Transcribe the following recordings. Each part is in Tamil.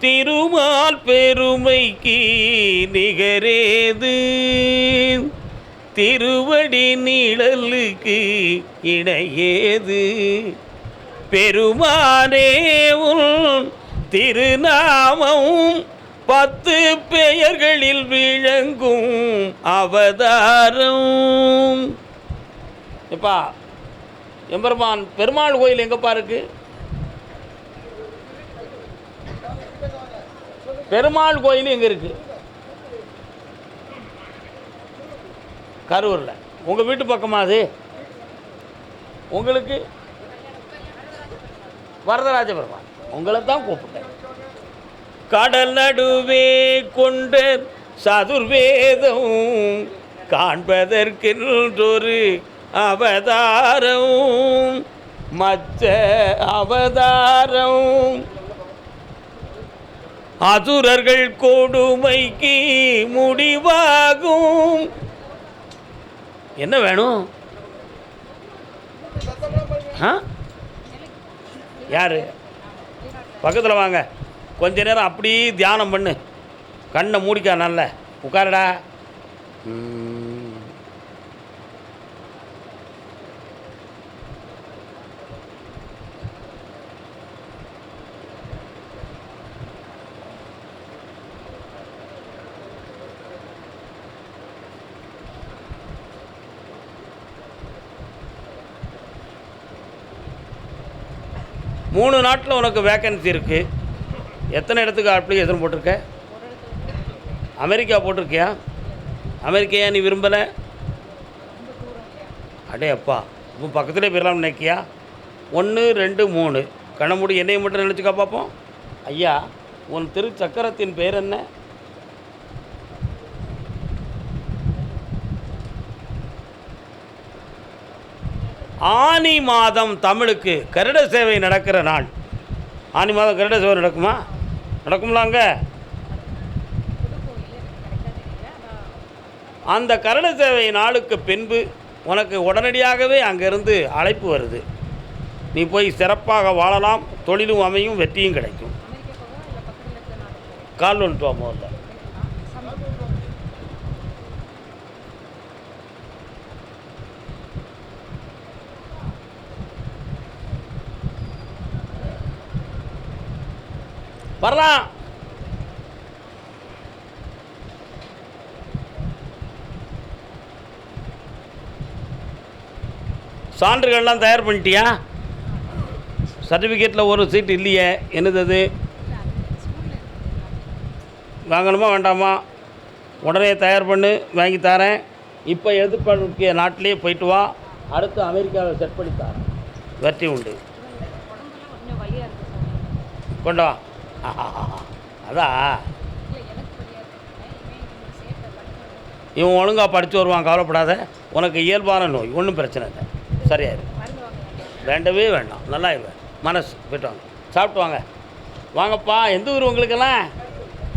திருமால் பெருமைக்கு நிகரேது. திருவடி நிழலுக்கு இடையேது. பெருமானே உன் திருநாமம் பத்து பெயர்களில் விளங்கும் அவதாரம். எப்பா எம்பெருமான் பெருமாள் கோயில் எங்கப்பா இருக்குது பெருமாள் கோயில் எங்கே இருக்கு? கரூரில். உங்கள் வீட்டு பக்கமாக அது? உங்களுக்கு? வரதராஜ பெருமாள். உங்களை தான் கூப்பிட்டேன். கடல் நடுவே கொண்ட சதுர்வேதம் காண்பதற்கென்றொரு அவதாரம். மற்ற அவதாரம் அசுரர்கள் கொடுமைக்கு முடிவாகும். என்ன வேணும்? ஆ? யாரு? பக்கத்தில் வாங்க. கொஞ்ச நேரம் அப்படியே தியானம் பண்ணு. கண்ணை மூடிக்கா நல்ல. உட்காரடா. ம். மூணு நாட்டில் உனக்கு வேக்கன்சி இருக்குது எத்தனை இடத்துக்கு அப்ளிகேஷன் போட்டிருக்க? அமெரிக்கா போட்டிருக்கியா? அமெரிக்கா நீ விரும்பலை? அடே அப்பா இப்போ பக்கத்துலேயே போயிடலாம்னு நினைக்கியா? ஒன்று ரெண்டு மூணு. கண்ணமுடி என்னையை மட்டும் நினச்சிக்கா பார்ப்போம் ஐயா உன் திருச்சக்கரத்தின் பெயர் பேர் என்ன? ஆனி மாதம் தமிழுக்கு கருட சேவை நடக்கிற நாள். ஆனி மாதம் கருட சேவை நடக்குமா? நடக்கும்லாங்க அந்த கருட சேவை நாளுக்கு பின்பு உனக்கு உடனடியாகவே அங்கேருந்து அழைப்பு வருது. நீ போய் சிறப்பாக வாழலாம் தொழிலும் அமையும் வெற்றியும் கிடைக்கும். கால் வந்துட்டு வா வரலாம். சான்றுகள்லாம் தயார் பண்ணிட்டியா? சர்டிஃபிகேட்டில் ஒரு சீட் இல்லையே. என்னது அது? வாங்கணுமா வேண்டாமா? உடனே தயார் பண்ணு வாங்கி தரேன். இப்போ எதிர்பார்க்க நாட்டிலே போயிட்டு வா. அடுத்து அமெரிக்காவில் செட் பண்ணி தரேன். வெற்றி உண்டு. கொண்டு வா. அதான் இவன் ஒழுங்காக படித்து வருவான் கவலைப்படாத. உனக்கு இயல்பான நோய் ஒன்றும் பிரச்சனை இல்லை. சரியாயிரு. வேண்டவே வேண்டாம். நல்லா இருவேன் மனசு போயிட்டு வாங்க. சாப்பிட்டு வாங்க. வாங்கப்பா எந்த ஊர் உங்களுக்கெல்லாம்?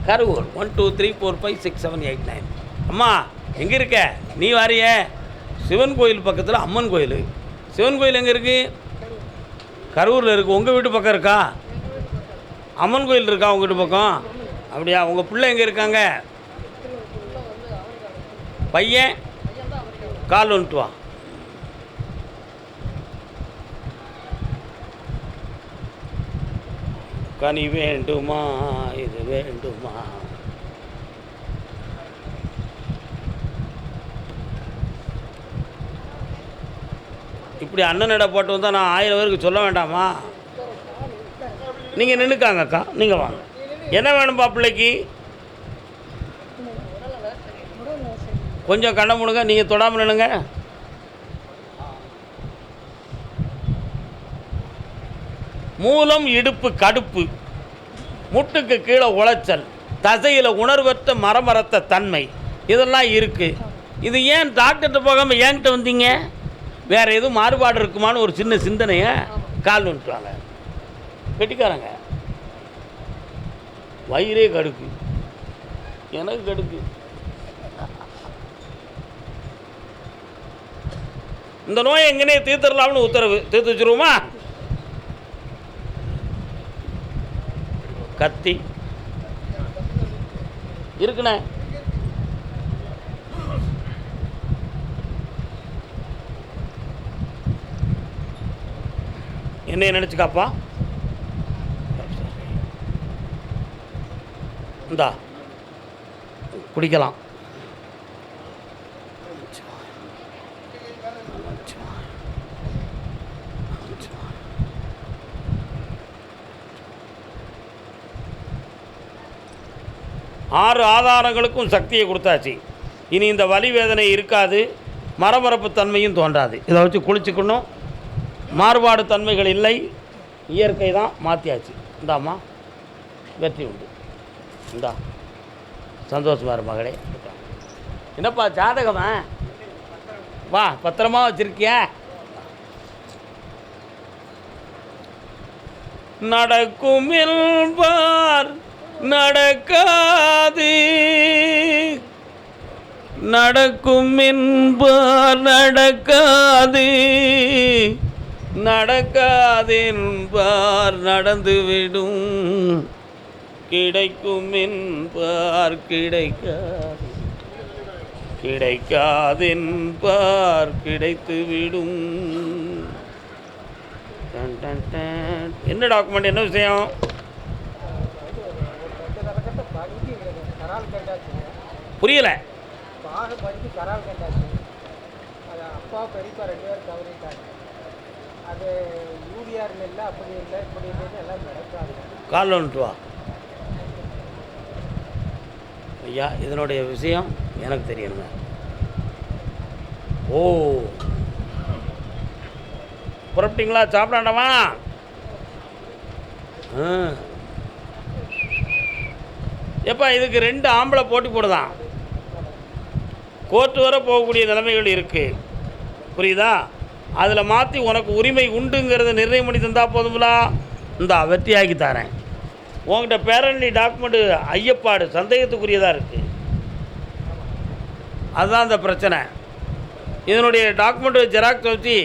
Karur. One two three four five six seven eight nine அம்மா எங்கே இருக்க? நீ வாரிய. சிவன் கோயில் பக்கத்தில் அம்மன் கோயில். சிவன் கோயில் எங்கே இருக்குது கரூரில் இருக்குது உங்கள் வீட்டு பக்கம் இருக்கா? அம்மன் கோயில் இருக்கா உங்கள் வீட்டு பக்கம்? அப்படியா உங்கள் பிள்ளை எங்கே இருக்காங்க? பையன்? கால் வந்துட்டு வா. கனி வேண்டுமா இது வேண்டுமா? இப்படி அண்ணனடை போட்டு வந்தால் நான் ஆயிரம் பேருக்கு சொல்ல வேண்டாமா? நீங்கள் நின்றுக்காங்க அக்கா நீங்கள் வாங்க. என்ன வேணும்பா பிள்ளைக்கு கொஞ்சம் கண்ணை முடுங்க. நீங்கள் தொடாமல் நின்னுங்க மூலம் இடுப்பு கடுப்பு. முட்டுக்கு கீழே உளைச்சல். தசையில் உணர்வற்ற மரமரத்த தன்மை. இதெல்லாம் இருக்குது இது ஏன் டாக்டர்கிட்ட போகாமல் ஏன்கிட்ட வந்தீங்க? வேறு எதுவும் மாறுபாடு இருக்குமான்னு ஒரு சின்ன சிந்தனையை கால் வந்துட்டுவாங்க கெட்டிக்காரங்க. வயிறே கடுக்கு. எனக்கு கடுக்கு. இந்த நோயை எங்கனே தீர்த்துடலாம்னு உத்தரவு. தீர்த்து வச்சுருவோமா? கத்தி. இருக்குண்ணே. என்னைய நினச்சிக்காப்பா? இந்தா. குடிக்கலாம். ஆறு ஆதாரங்களுக்கும் சக்தியை கொடுத்தாச்சு. இனி இந்த வலி வேதனை இருக்காது. மரமரப்பு தன்மையும் தோன்றாது. இதை வச்சு குளிச்சுக்கணும். மாறுபாடு தன்மைகள் இல்லை. இயற்கை தான் மாற்றியாச்சு இந்தாம்மா வெற்றி உண்டு. இந்தா சந்தோஷமாக இரு மகளே. என்னப்பா ஜாதகமா? வா பத்திரமா வச்சிருக்கியா? நடக்கும் என்பார் நடக்காது. நடக்கும் என்பார் நடக்காது. நடக்காது என்பார் நடந்துவிடும். கிடைக்கும் என்பார் கிடைக்காது கிடைக்காதென்பார் கிடைத்துவிடும் விடும். என்ன டாக்குமெண்ட்? என்ன விஷயம்? கரால் புரியல. கால் வந்துட்டு வா கண்டாச்சு அது அப்பா பெரியப்பா ரெண்டு பேரும் தவறிட்டாங்க அது யூரியார் இல்லை அப்படி இல்லை இப்படி இல்லைன்னு எல்லாம் நடக்காது காலில் வந்துட்டு வா ஐயா இதனுடைய விஷயம் எனக்கு தெரியணுங்க. ஓ. புறப்பட்டீங்களா? சாப்பிடாண்டவா? ஆ. எப்பா இதுக்கு ரெண்டு ஆம்பளை போட்டி போடுதான் கோர்ட்டு வர போகக்கூடிய நிலைமைகள் இருக்குது புரியுதா? அதில் மாற்றி உனக்கு உரிமை உண்டுங்கிறத நிர்ணயம் பண்ணி தந்தால் போதுங்களா இந்தா வெற்றியாக்கி தரேன். உங்ககிட்ட பேரண்டி டாக்குமெண்ட்டு ஐயப்பாடு சந்தேகத்துக்குரியதாக இருக்குது அதுதான் அந்த பிரச்சனை. இதனுடைய டாக்குமெண்ட் ஜெராக்ஸ் வச்சு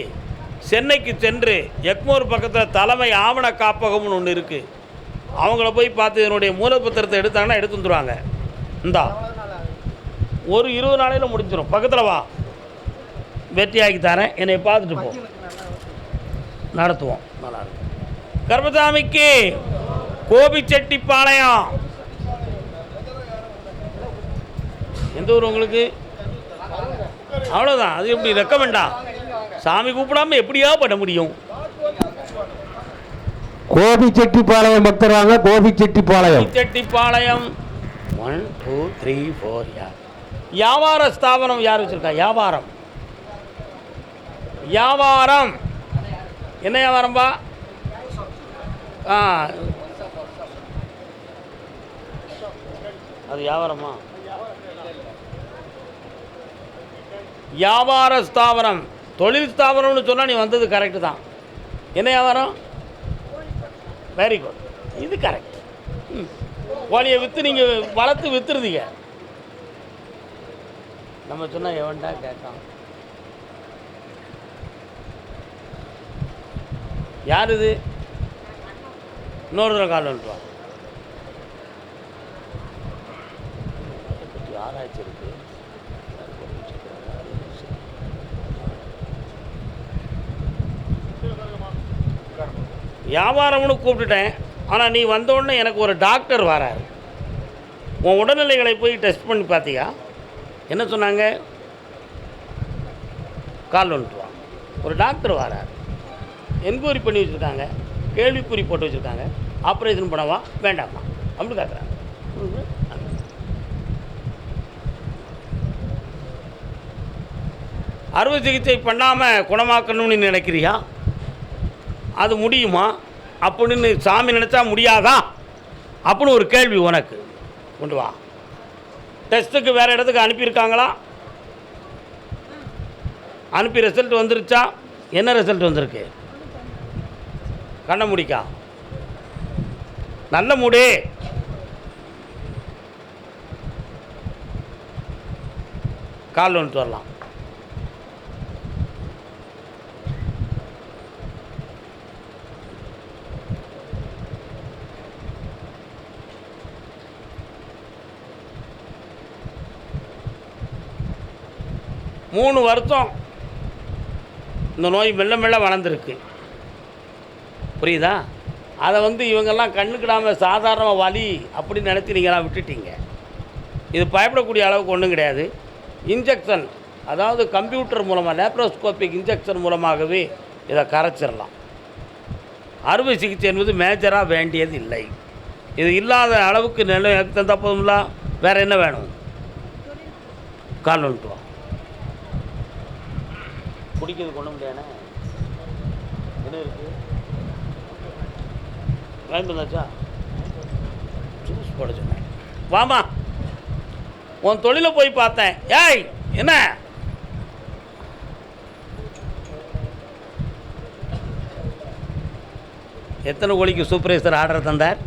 சென்னைக்கு சென்று எக்மோர் பக்கத்தில் தலைமை ஆவண காப்பகம்னு ஒன்று இருக்குது அவங்கள போய் பார்த்து இதனுடைய மூலப்பத்திரத்தை எடுத்தாங்கன்னா எடுத்து வந்துடுவாங்க இந்தா. ஒரு இருபது நாளையில் முடிஞ்சிடும் பக்கத்தில் வா. வெற்றியாக்கி தரேன். என்னை பார்த்துட்டு போ. நடத்துவோம். நல்லா இருக்கும். கர்மசாமிக்கு கோபிச்செட்டிப்பாளையம். எந்த ஊர் உங்களுக்கு? அவ்வளோதான் அது எப்படி ரெக்கமெண்டா சாமி கூப்பிடாம எப்படியா பண்ண முடியும்? கோபிச்செட்டிப்பாளையம் பக்தர் வாங்க Gobichettipalayam. Chettipalayam one two three four யார் வியாபார ஸ்தாபனம் யார் வச்சுருக்கா? வியாபாரம். வியாபாரம். என்ன வியாபாரம்பா? ஆ அது வியாபாரமா? வியாபார ஸ்தாபனம். தொழில் ஸ்தாபனம்னு சொன்னால் நீ வந்தது கரெக்டு தான். என்ன வியாபாரம்? வெரி குட் இது கரெக்ட் கோழியை விற்று நீங்கள் வளர்த்து விற்றுருதீங்க நம்ம சொன்னால் எவன்டா கேட்கான்? யார் இது? இன்னொரு தடவை கால் வந்துட்டு வா. அதை பற்றி ஆராய்ச்சி வியாபாரம்னு கூப்பிட்டுட்டேன். ஆனால் நீ வந்தோடனே எனக்கு ஒரு டாக்டர் வராரு. உன் உடல்நிலைகளை போய் டெஸ்ட் பண்ணி பார்த்தியா என்ன சொன்னாங்க? கால் வந்துட்டுவான் ஒரு டாக்டர் வராரு. என்கொயரி பண்ணி வச்சுருக்காங்க. கேள்விக்குறி போட்டு வச்சுருக்காங்க. ஆப்ரேஷன் பண்ணவா? வேண்டாமா? அப்படி கேட்குறாங்க அறுவை சிகிச்சை பண்ணாமல் குணமாக்கணும்னு நினைக்கிறியா? அது முடியுமா? அப்படின்னு சாமி நினச்சா முடியாதா? அப்படின்னு ஒரு கேள்வி உனக்கு. கொண்டு வா. டெஸ்ட்டுக்கு வேறு இடத்துக்கு அனுப்பியிருக்காங்களா? அனுப்பி ரிசல்ட் வந்துருச்சா? என்ன ரிசல்ட் வந்திருக்கு? கண்ண முடிக்கா. நல்ல மூடு. கால் வந்துட்டு வரலாம். மூணு வருஷம் இந்த நோய் மெல்ல மெல்ல வளர்ந்துருக்கு. புரியுதா? அதை வந்து இவங்கெல்லாம் கண்ணுக்கிடாமல் சாதாரண வலி அப்படின்னு நினச்சி நீங்களாம் விட்டுட்டீங்க. இது பயப்படக்கூடிய அளவுக்கு ஒன்றும் கிடையாது. இன்ஜெக்ஷன் அதாவது கம்ப்யூட்டர் மூலமாக லேப்ரோஸ்கோபிக் இன்ஜெக்ஷன் மூலமாகவே இதை கரைச்சிடலாம். அறுவை சிகிச்சை என்பது மேஜராக வேண்டியது இல்லை. இது இல்லாத அளவுக்கு நிலை தந்தா போதும்ல? வேறு என்ன வேணும்? கால் வந்துட்டு வா குடிக்கிறது கொண்டு முடியானே என்ன இருக்குது வாங்கி வந்தாச்சா ஜூஸ் போட சொன்னேன். வாமா. உன் தொழிலை போய் பார்த்தேன். ஏய் என்ன? எத்தனை கோழிக்கு சூப்பர்வைசர் ஆர்டர் தந்தார்?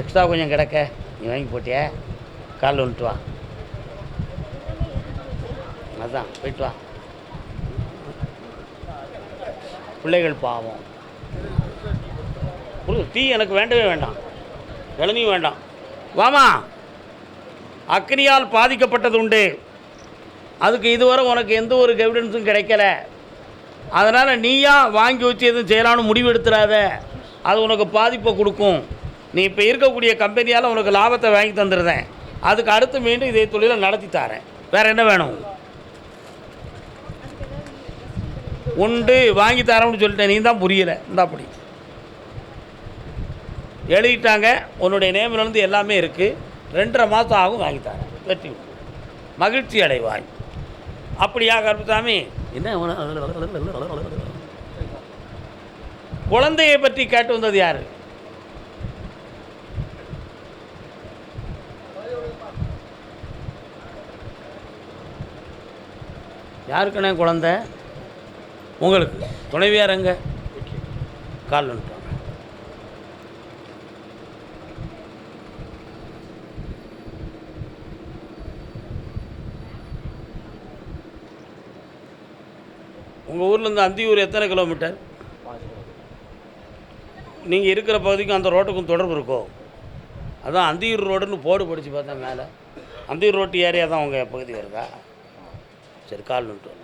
எக்ஸ்ட்ரா கொஞ்சம் கிடக்க. நீ வாங்கி போட்டியா? கால் வந்துட்டு வா. அதான் போயிட்டு வா. பிள்ளைகள் பாவம். புரியுது டீ எனக்கு வேண்டவே வேண்டாம். இளநியும் வேண்டாம். வாமா அக்னியால் பாதிக்கப்பட்டது உண்டு. அதுக்கு இதுவரை உனக்கு எந்த ஒரு எவிடன்ஸும் கிடைக்கல. அதனால் நீயா வாங்கி வச்சு எதுவும் செய்யலாம்னு முடிவு எடுத்துடாத அது உனக்கு பாதிப்பை கொடுக்கும். நீ இப்போ இருக்கக்கூடிய கம்பெனியால் உனக்கு லாபத்தை வாங்கி தந்துடுறேன். அதுக்கு அடுத்து மீண்டும் இதே தொழிலை நடத்தி தரேன். வேறு என்ன வேணும்? உண்டு வாங்கி தரோம்னு சொல்லிட்டேன். நீ தான் புரியலை. இந்த அப்படி. எழுதிட்டாங்க. உன்னுடைய நேமிலேருந்து எல்லாமே இருக்குது ரெண்டரை மாதம் ஆகும் வாங்கி தரேன். வெற்றி. மகிழ்ச்சி அடைவாய். அப்படியா கருப்புசாமி? என்ன குழந்தையை பற்றி கேட்டு வந்தது யாரு? யாருக்குண்ணே குழந்தை? உங்களுக்கு. துணைவியார் எங்க கால் வந்துட்டாங்க உங்கள் ஊர்லேருந்து அந்தியூர் எத்தனை கிலோமீட்டர்? நீங்கள் இருக்கிற பகுதிக்கும் அந்த ரோட்டுக்கும் தொடர்பு இருக்கோ? அதான் அந்தியூர் ரோடுன்னு போர்டு படித்து பார்த்தேன் மேலே. அந்தியூர் ரோட்டு ஏரியா தான் உங்கள் பகுதி வருதா சரி கால் வந்துட்டு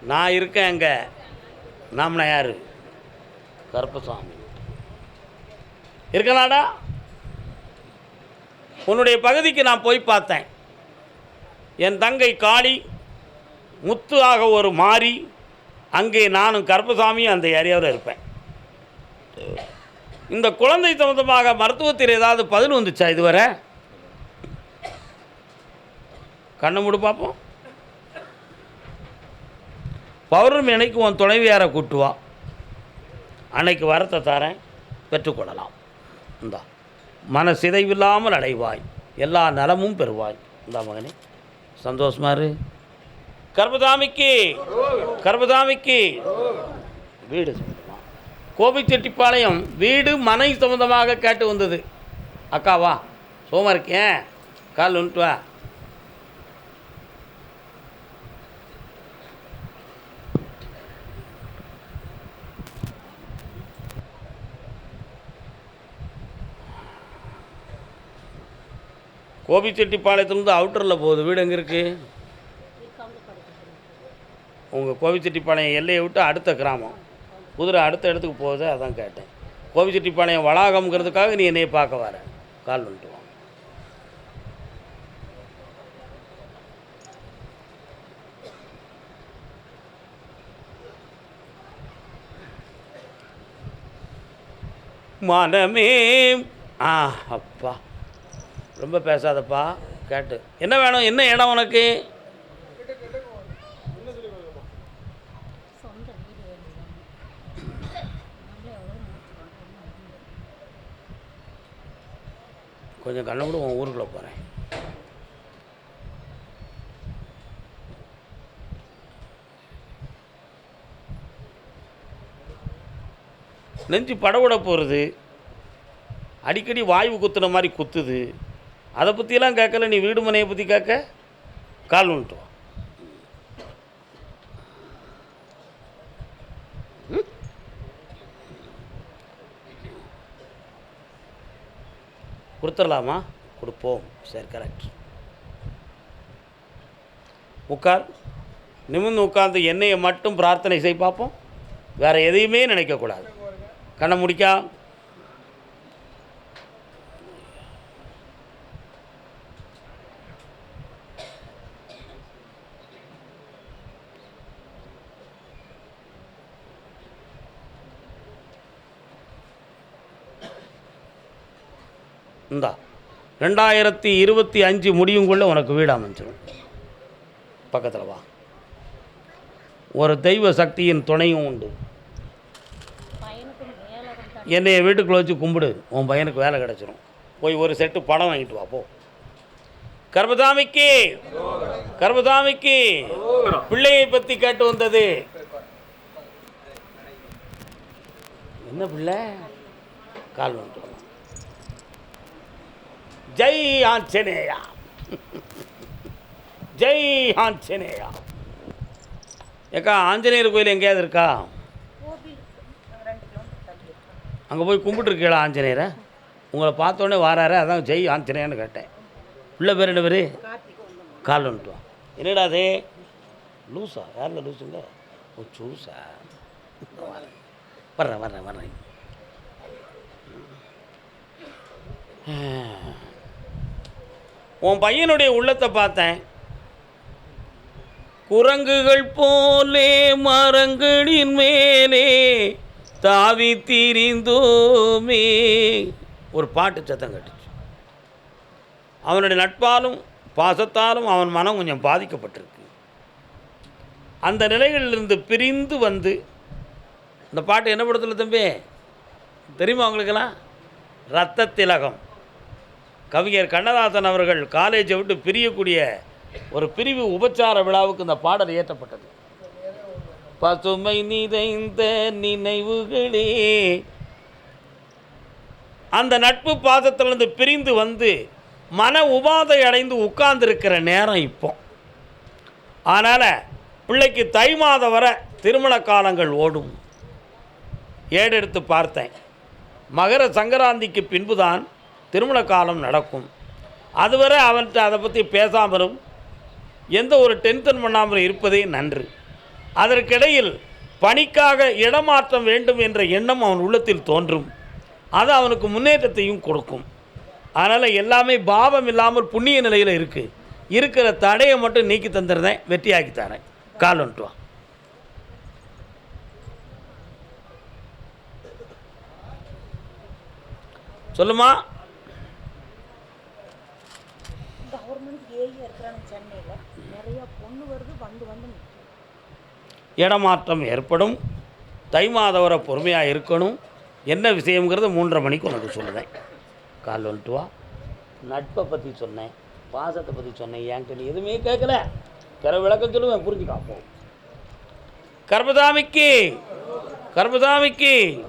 நான் இருக்கேன் அங்கே. நாமனா யார்? கருப்பசாமி. இருக்கலாடா உன்னுடைய பகுதிக்கு நான் போய் பார்த்தேன். என் தங்கை காளி முத்து ஆக ஒரு மாறி அங்கே நானும் கருப்பசாமியும் அந்த ஏரியாவில் இருப்பேன். இந்த குழந்தை சம்பந்தமாக மருத்துவத்தில் ஏதாவது பதில் வந்துச்சா இதுவரை? கண்ணை மூடு பார்ப்போம் பௌர்ணமி அன்னைக்கு உன் துணைவியாரை கூட்டு வா. அன்னைக்கு வரத்தை தரேன் பெற்றுக்கொள்ளலாம். இந்தா மன சிதைவில்லாமல் அடைவாய். எல்லா நலமும் பெறுவாய். இந்தா மகனே சந்தோஷமா இரு. கர்பதாமிக்கு கர்பதாமிக்கு வீடு சம்பந்தமா? கோபிச்செட்டிப்பாளையம் வீடு மனை சம்பந்தமாக கேட்டு வந்தது. அக்காவா சோமா இருக்கேன். கால் வந்துட்டு வா. கோபிச்செட்டிப்பாளையத்துலேருந்து அவுட்டரில் போகுது. வீடு எங்கே இருக்குது உங்கள் கோபிச்செட்டிப்பாளையம் எல்லையை விட்டு அடுத்த கிராமம். குதிரை அடுத்த இடத்துக்கு போகுது அதான் கேட்டேன். கோபிச்செட்டிப்பாளையம் வளாகம்ங்கிறதுக்காக நீ என்னையை பார்க்க வர. கால் பண்ணிட்டு வாங்க. மனமே ஆ அப்பா. ரொம்ப பேசாதப்பா கேட்டு. என்ன வேணும்? என்ன இடம் உனக்கு? கொஞ்சம் கண்ணை விட உன் ஊருக்குள்ளே போகிறேன் நெஞ்சு படவிட போகிறது அடிக்கடி வாய்வு குத்துன மாதிரி குத்துது. அதை பற்றியெல்லாம் கேட்கல நீ வீடு மனையை பற்றி கேட்க? கால் வந்துட்டு ம்? கொடுத்துடலாமா? கொடுப்போம். சரி கரெக்ட் உட்கார். நிமிர்ந்து உட்கார்ந்து என்னையை மட்டும் பிரார்த்தனை செய் பார்ப்போம். வேறு எதையுமே நினைக்கக்கூடாது. கண்ணை முடிக்கா. இந்தா ரெண்டாயிரத்தி இருபத்தி அஞ்சு முடியுங்குள்ளே உனக்கு வீடு அமைஞ்சிடும் பக்கத்தில் வா. ஒரு தெய்வ சக்தியின் துணையும் உண்டு. என்னைய வீட்டுக்குள்ள வச்சு கும்பிடு. உன் பையனுக்கு வேலை கிடச்சிரும். போய் ஒரு செட்டு படம் வாங்கிட்டு வா போ. கர்மதாமிக்கு கர்மதாமிக்கு பிள்ளையை பற்றி கேட்டு வந்தது. என்ன பிள்ளை? கால் வந்துட்டு ஜெய் ஆஞ்சநேயா. ஜெய் ஆஞ்சநேயா. ஏக்கா ஆஞ்சநேயர் கோயில் எங்கேயாவது இருக்கா? அங்கே போய் கும்பிட்டுருக்கீங்களா ஆஞ்சநேயரை? உங்களை பார்த்தோன்னே வராரு அதான் ஜெய் ஆஞ்சநேயன்னு கேட்டேன். பிள்ளை பேர் என்ன பேர்? கால் வந்துட்டு என்னடா அது? லூசா? யாரில் லூசுங்க ஓ சூசா. வர்றேன் வர்றேன் வர்றேன். உன் பையனுடைய உள்ளத்தை பார்த்தேன். குரங்குகள் போலே மரங்களின் மேலே தாவி திரிந்தோமே. ஒரு பாட்டு சத்தம் கட்டுச்சு. அவனுடைய நட்பாலும் பாசத்தாலும் அவன் மனம் கொஞ்சம் பாதிக்கப்பட்டிருக்கு. அந்த நிலைகளிலிருந்து பிரிந்து வந்து இந்த பாட்டு என்ன படத்தில் தம்பி? தெரியுமா உங்களுக்கெல்லாம்? ரத்த திலகம் கவிஞர் கண்ணதாசன் அவர்கள் காலேஜை விட்டு பிரியக்கூடிய ஒரு பிரிவு உபச்சார விழாவுக்கு இந்த பாடல் இயற்றப்பட்டது. பசுமை நிறைந்த நினைவுகளே. அந்த நட்பு பாதத்திலிருந்து பிரிந்து வந்து மன உபாதை அடைந்து உட்கார்ந்துருக்கிற நேரம் இப்போ. அதனால் பிள்ளைக்கு தை மாதம் வர திருமண காலங்கள் ஓடும். ஏடெடுத்து பார்த்தேன். மகர சங்கராந்திக்கு பின்புதான் திருமண காலம் நடக்கும். அதுவரை அவன்கிட்ட அதை பற்றி பேசாமலும் எந்த ஒரு டென்ஷன் பண்ணாமலும் இருப்பதே நன்று. அதற்கிடையில் பணிக்காக இடமாற்றம் வேண்டும் என்ற எண்ணம் அவன் உள்ளத்தில் தோன்றும். அது அவனுக்கு முன்னேற்றத்தையும் கொடுக்கும். அதனால் எல்லாமே பாவம் இல்லாமல் புண்ணிய நிலையில் இருக்குது இருக்கிற தடையை மட்டும் நீக்கி தந்துடுறேன் வெற்றியாக்கி தரேன். கால் வந்துட்டு சொல்லுமா கவர்மெண்ட் ஏஐ இருக்கிறாங்க சென்னையில் நிறைய பொண்ணு வருது வந்து வந்து நிற்கும் இடமாற்றம் ஏற்படும். தை மாதம் பொறுமையாக இருக்கணும். என்ன விஷயங்கிறது மூன்றரை மணிக்கு உனக்கு சொல்லுவேன் கால் வந்துட்டு வா. நட்பை பற்றி சொன்னேன். பாசத்தை பற்றி சொன்னேன். என்கிட்ட நீ எதுவுமே கேட்கல. பிற விளக்கம் சொல்லுவேன். புரிஞ்சுக்காப்போம் கர்மதாமிக்கு. கர்மதாமிக்கு.